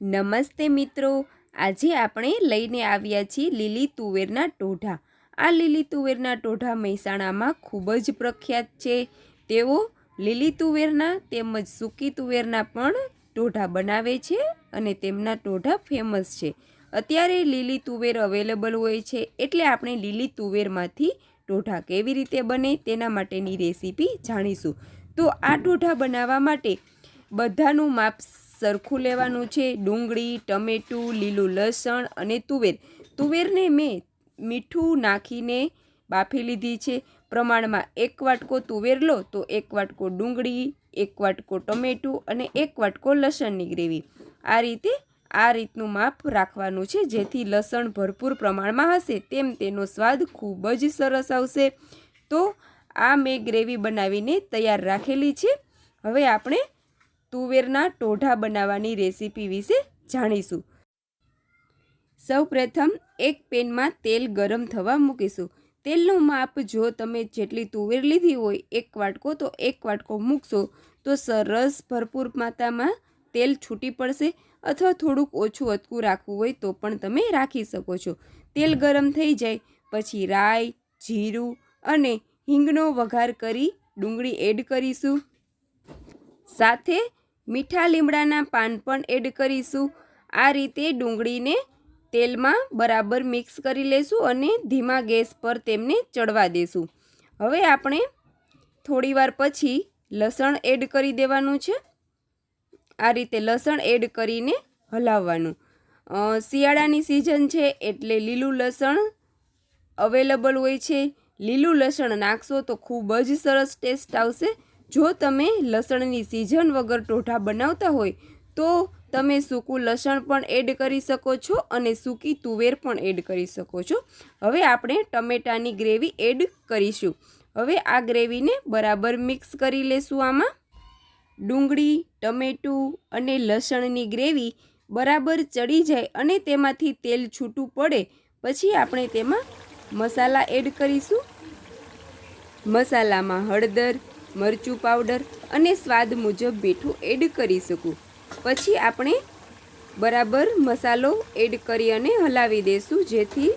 નમસ્તે મિત્રો. આજે આપણે લઈને આવ્યા છીએ લીલી તુવેરના ટોઢા. આ લીલી તુવેરના ટોઢા મહેસાણામાં ખૂબ જ પ્રખ્યાત છે. તેઓ લીલી તુવેરના તેમજ સૂકી તુવેરના પણ ટોઢા બનાવે છે અને તેમના ટોઢા ફેમસ છે. અત્યારે લીલી તુવેર અવેલેબલ હોય છે એટલે આપણે લીલી તુવેરમાંથી ટોઢા કેવી રીતે બને તેના માટેની રેસીપી જાણીશું. તો આ ટોઢા બનાવવા માટે બધાનું માપ સરખું લેવાનું છે. ડુંગળી, ટમેટું, લીલું લસણ અને તુવેર. તુવેરને મેં મીઠું નાખીને બાફી લીધી છે. પ્રમાણમાં એક વાટકો તુવેર લો તો એક વાટકો ડુંગળી, એક વાટકો ટમેટું અને એક વાટકો લસણની ગ્રેવી. આ રીતે આ રીતનું માપ રાખવાનું છે જેથી લસણ ભરપૂર પ્રમાણમાં હશે. તેમ તેનો સ્વાદ ખૂબ જ સરસ આવશે. તો આ મેં ગ્રેવી બનાવીને તૈયાર રાખેલી છે. હવે આપણે તુવેરના ટોઢા બનાવવાની રેસીપી વિશે જાણીશું. સૌ પ્રથમ એક પેનમાં તેલ ગરમ થવા મૂકીશું. તેલનું માપ જો તમે જેટલી તુવેર લીધી હોય એક વાટકો તો એક વાટકો મૂકશો, તો સરસ ભરપૂર માત્રામાં તેલ છૂટી પડશે અથવા થોડુંક ઓછું અતકું રાખવું હોય તો પણ તમે રાખી શકો છો. તેલ ગરમ થઈ જાય, પછી રાઈ, જીરું અને હિંગનો વઘાર કરી ડુંગળી એડ કરીશું. સાથે મીઠા લીમડાના પાન પણ એડ કરીશું. આ રીતે ડુંગળીને તેલમાં બરાબર મિક્સ કરી લેશું અને ધીમા ગેસ પર તેમને ચડવા દેશું. હવે આપણે થોડીવાર પછી લસણ એડ કરી દેવાનું છે. આ રીતે લસણ એડ કરીને હલાવવાનું. શિયાળાની સિઝન છે એટલે લીલું લસણ અવેલેબલ હોય છે. લીલું લસણ નાખશો તો ખૂબ જ સરસ ટેસ્ટ આવશે. જો તમે લસણની સિઝન વગર ટોઠા બનાવતા હોય, તો તમે સૂકું લસણ પણ એડ કરી શકો છો અને સૂકી તુવેર પણ એડ કરી શકો છો. હવે આપણે ટમેટાની ગ્રેવી એડ કરીશું. હવે આ ગ્રેવીને બરાબર મિક્સ કરી લેશું આમાં. ડુંગળી, ટમેટું અને લસણની ગ્રેવી બરાબર ચડી જાય અને તેમાંથી તેલ છૂટું પડે, પછી આપણે તેમાં મસાલા એડ કરીશું. મસાલામાં હળદર મરચું પાવડર અને સ્વાદ મુજબ મીઠું એડ કરી શકું. પછી આપણે બરાબર મસાલો એડ કરી અને હલાવી દઈશું જેથી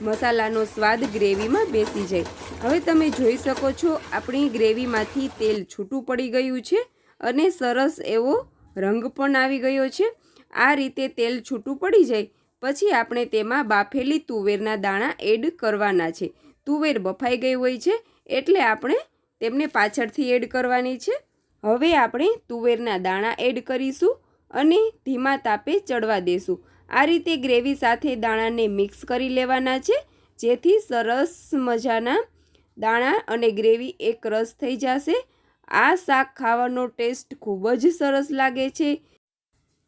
મસાલાનો સ્વાદ ગ્રેવીમાં બેસી જાય. હવે તમે જોઈ શકો છો, આપણી ગ્રેવીમાંથી તેલ છૂટું પડી ગયું છે અને સરસ એવો રંગ પણ આવી ગયો છે. આ રીતે તેલ છૂટું પડી જાય, પછી આપણે તેમાં બાફેલી તુવેરના દાણા એડ કરવાના છે. તુવેર બફાઈ ગઈ હોય છે, એટલે આપણે તેમને પાછળથી એડ કરવાની છે. હવે આપણે તુવેરના દાણા એડ કરીશું અને ધીમા તાપે ચડવા દેશું. આ રીતે ગ્રેવી સાથે દાણાને મિક્સ કરી લેવાના છે, જેથી સરસ મજાના દાણા અને ગ્રેવી એક રસ થઈ જશે. આ શાક ખાવાનો ટેસ્ટ ખૂબ જ સરસ લાગે છે.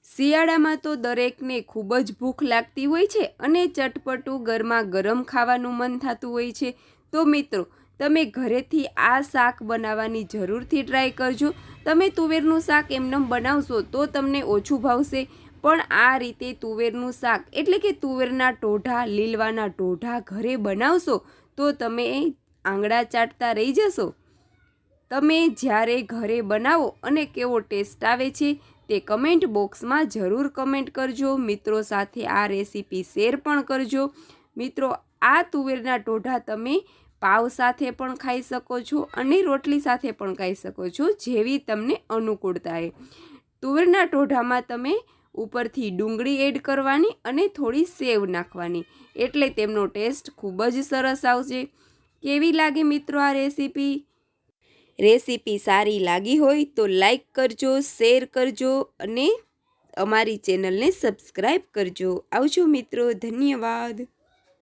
શિયાળામાં તો દરેકને ખૂબ જ ભૂખ લાગતી હોય છે અને ચટપટું ગરમા ગરમ ખાવાનું મન થતું હોય છે. તો મિત્રો તમે ઘરેથી આ શાક બનાવવાની જરૂરથી ટ્રાય કરજો. તમે તુવેરનું શાક એમનેમ બનાવશો તો તમને ઓછું ભાવશે. પણ આ રીતે તુવેરનું શાક એટલે કે તુવેરના ટોઢા, લીલવાના ટોઢા ઘરે બનાવશો તો તમે આંગળા ચાટતા રહી જશો. તમે જ્યારે ઘરે બનાવો અને કેવો ટેસ્ટ આવે છે તે કમેન્ટ બોક્સમાં જરૂર કમેન્ટ કરજો. મિત્રો સાથે આ રેસીપી શેર પણ કરજો. મિત્રો, આ તુવેરના ટોઢા તમે પાવ સાથે પણ ખાઈ શકો છો અને રોટલી સાથે પણ ખાઈ શકો છો, જેવી તમને અનુકૂળતા એ. તુવેરના ટોઢામાં તમે ઉપરથી ડુંગળી એડ કરવાની અને થોડી સેવ નાખવાની, એટલે તેમનો ટેસ્ટ ખૂબ જ સરસ આવશે. કેવી લાગે મિત્રો આ રેસીપી? રેસીપી સારી લાગી હોય તો લાઈક કરજો, શેર કરજો અને અમારી ચેનલને સબસ્ક્રાઈબ કરજો. આવજો મિત્રો, ધન્યવાદ.